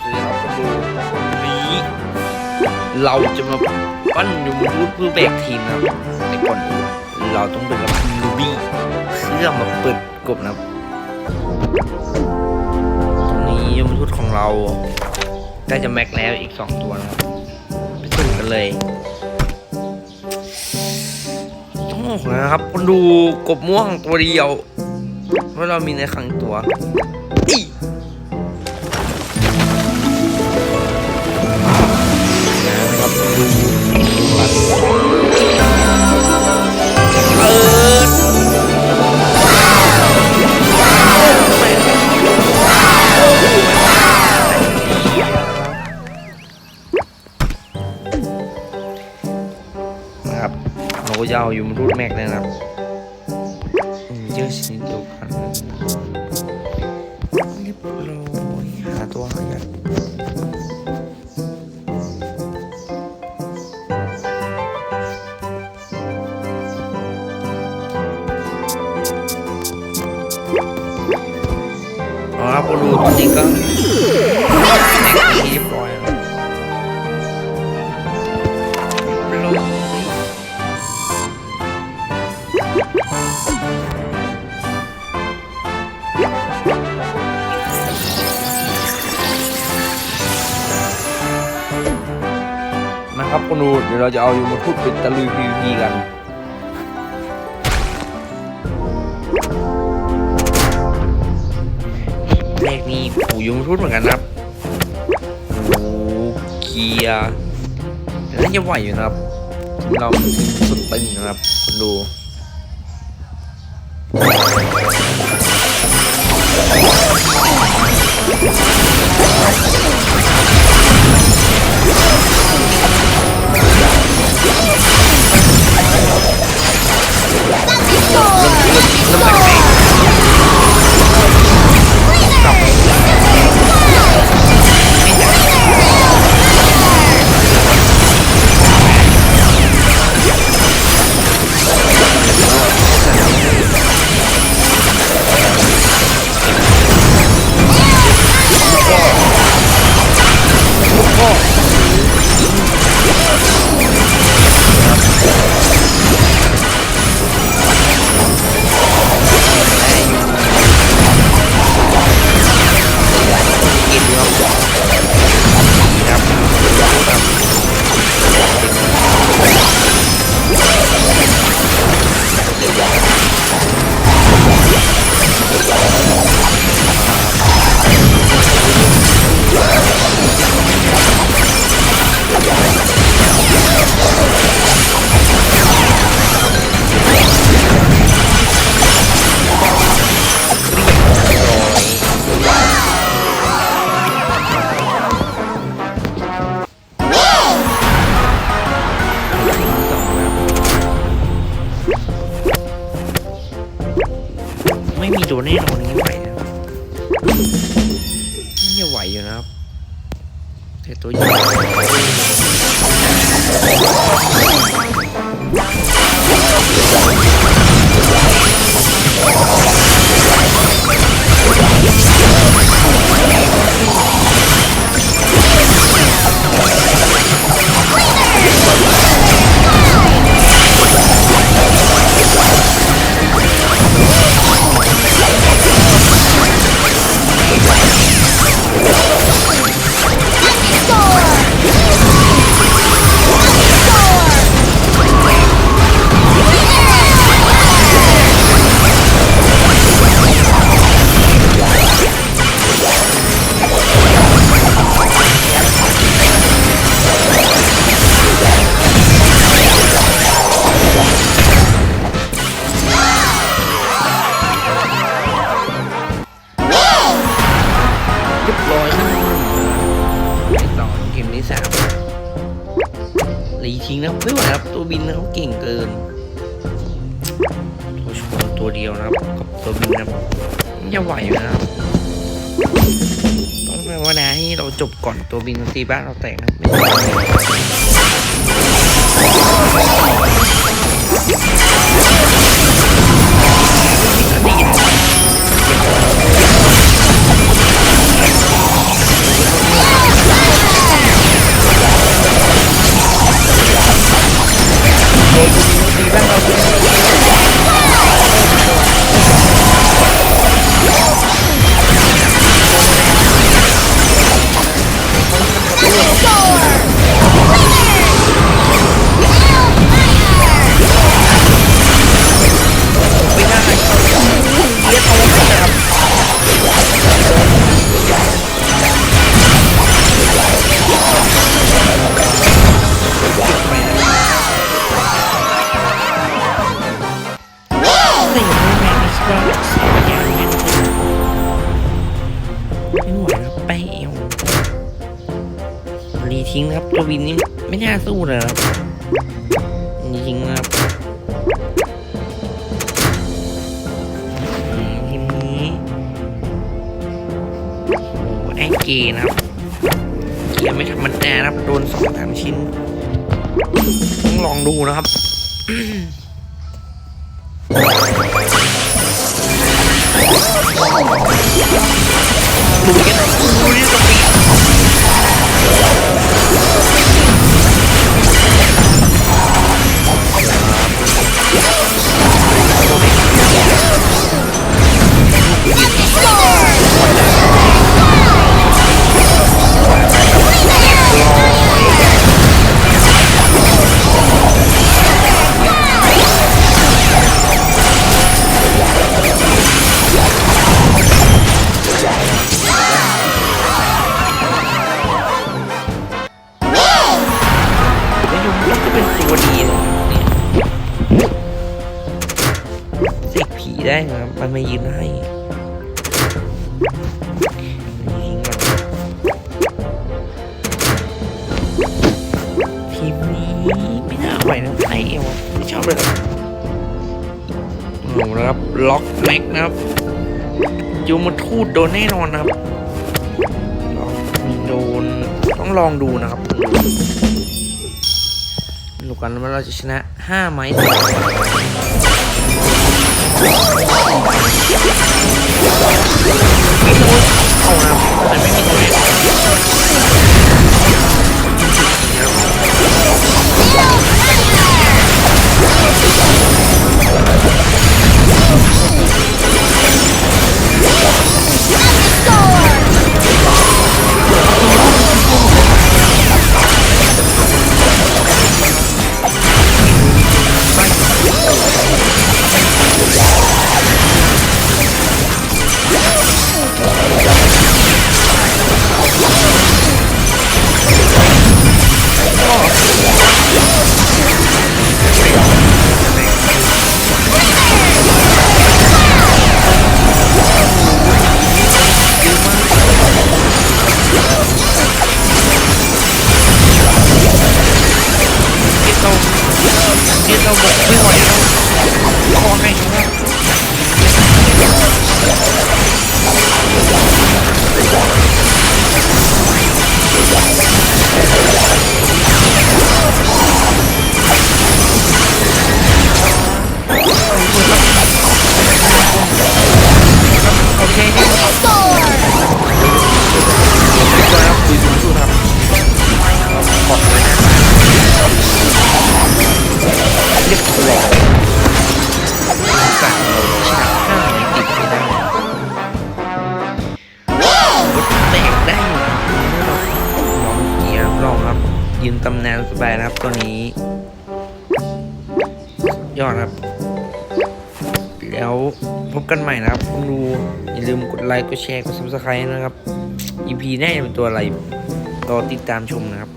สวัสดีครับคนดูวันนี้ เราจะมาปั้นยูมูดเพื่อแบกทีมนะครับในก่อนอื่นเราต้องเป็นรับลูบี้เพื่อมาเปิดกบนะครับตรงนี้ยูมูดของเราใกล้จะแม็กแล้วอีกสองตัวนะครับไปสุ่มกันเลยต้องบอกนะครับคนดูกบม่วงตัวเดียวเพราะเรามีในครั้งตัวอี เราก็จะเอาอยู่มารูดแม็กเลยนะครับอืมเยอะชนิดเดียวกันเรียบร้อยหาตัวหายากเอาละพอดูตอนนี้ก็ ครับคนดูเดี๋ยวเราจะเอาอยู่มาพูดเป็นตะลุย PVP กันเลขนี้หูยุงทุดเหมือนกันนะครับโอ้เกียร์แต่น่าจะไหวอยู่นะครับ เราถึงสุดตึงนะครับคุณดู อยู่นะครับแต่ตัวใหญ่ ตัวชโว์ตัวเดียวนะครับกับตัวบินนะครับยังไหวอยู่นะครับต้องภาวนาให้เราจบก่อนตัวบินตีบ้านเราแตกนะครับดี สู้เลยครับรีทิ้งๆครับทีมนี้โอ้โหแองเกนะครับเกียร์ไม่ธรรมดานะครับโดนสองสามชิ้น ต้องลองดูนะครับ เลยครับโอ้โหนะครับ ล็อกแม็กนะครับโยมาทูดโดนแน่นอนนะครับล็อกโดนต้องลองดูนะครับดูกันว่าเราจะชนะ5ไหมเอานะแต่ไม่มีตัวเอง ยืนตำแหน่งสบายนะครับตัวนี้ ยอดครับ แล้วพบกันใหม่นะครับคุณดูอย่าลืมกดไลค์กดแชร์กดซับสไครต์นะครับ EP แน่จะเป็นตัวอะไรรอติดตามชมนะครับ